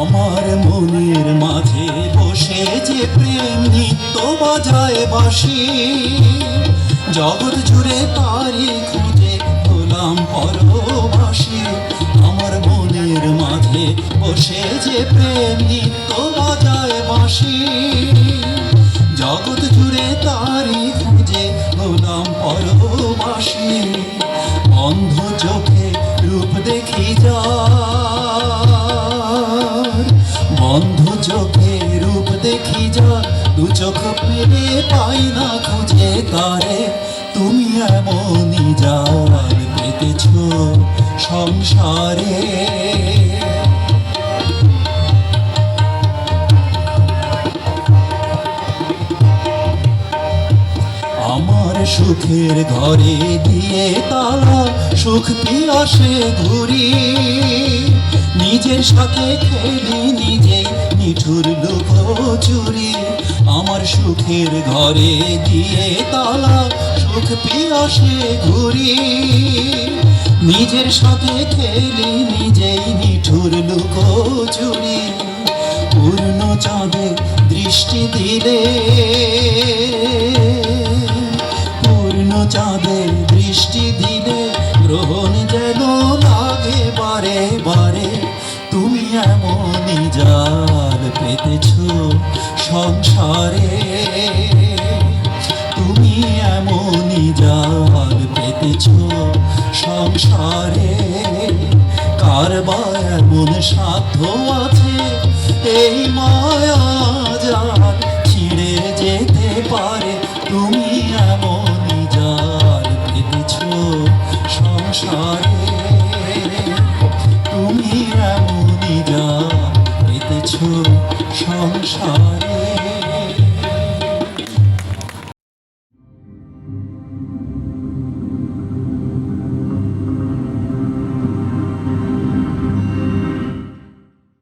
আমার মনের মাঝে বসে যে প্রেম নিত্য বাজায় বাসি জগৎ জুড়ে তারি খুঁজে হলাম পরবাসী। আমার মনের মাঝে বসে যে প্রেম নিত্য বাজায় বাসি জগৎ জুড়ে তারি বন্ধ চোখে রূপ দেখি যা দু চোখ পেলে পাই না খুঁজে তারে। তুমি এমনই জাল পেতেছ সংসারে। আমার সুখের ঘরে দিয়ে তালা, সুখ পিয়াসে ঘুরি। নিজের সাথে খেলি নিজেই নিঠুর লুক চুরি আমার সুখের ঘরে দিয়ে তালা, সুখ পিয়াসে ঘুরি। নিজের সাথে খেলি নিজেই নিঠুর লোক চুরি পূর্ণ চাঁদে দৃষ্টি দিলে তুমি এমনই জাল পেতেছ সংসারে। তুমি এমনই জাল পেতেছ সংসারে। কারবার এমন সাধ্য আছে? এই মায়া জাল ছিঁড়ে যেতে পারে, তুমি এমনই জাল পেতেছ সংসারে। সার